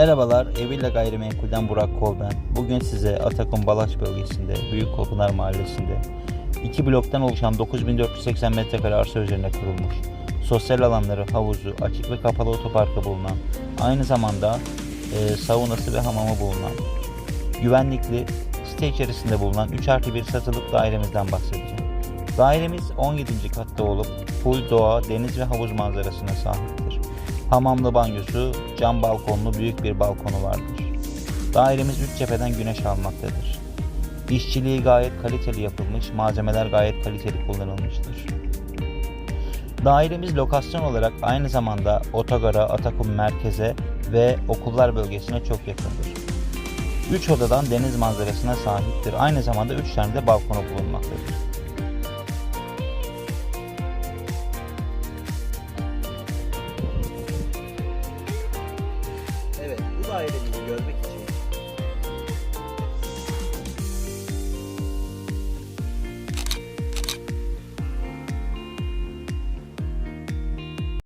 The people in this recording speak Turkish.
Merhabalar, Evilla Gayrimenkul'den Burak Kol ben. Bugün size Atakum Balaç bölgesinde, Büyük Kolpınar Mahallesi'nde iki bloktan oluşan 9480 metrekare arsa üzerine kurulmuş, sosyal alanları, havuzu, açık ve kapalı otoparkı bulunan, aynı zamanda e, saunası ve hamamı bulunan, güvenlikli, site içerisinde bulunan 3 artı 1 satılık dairemizden bahsedeceğim. Dairemiz 17. katta olup full doğa, deniz ve havuz manzarasına sahiptir. Hamamlı banyosu, cam balkonlu büyük bir balkonu vardır. Dairemiz üç cepheden güneş almaktadır. İşçiliği gayet kaliteli yapılmış, malzemeler gayet kaliteli kullanılmıştır. Dairemiz lokasyon olarak aynı zamanda otogara, Atakum merkeze ve okullar bölgesine çok yakındır. 3 odadan deniz manzarasına sahiptir. Aynı zamanda 3 tane de balkonu bulunmaktadır. Dairemizi görmek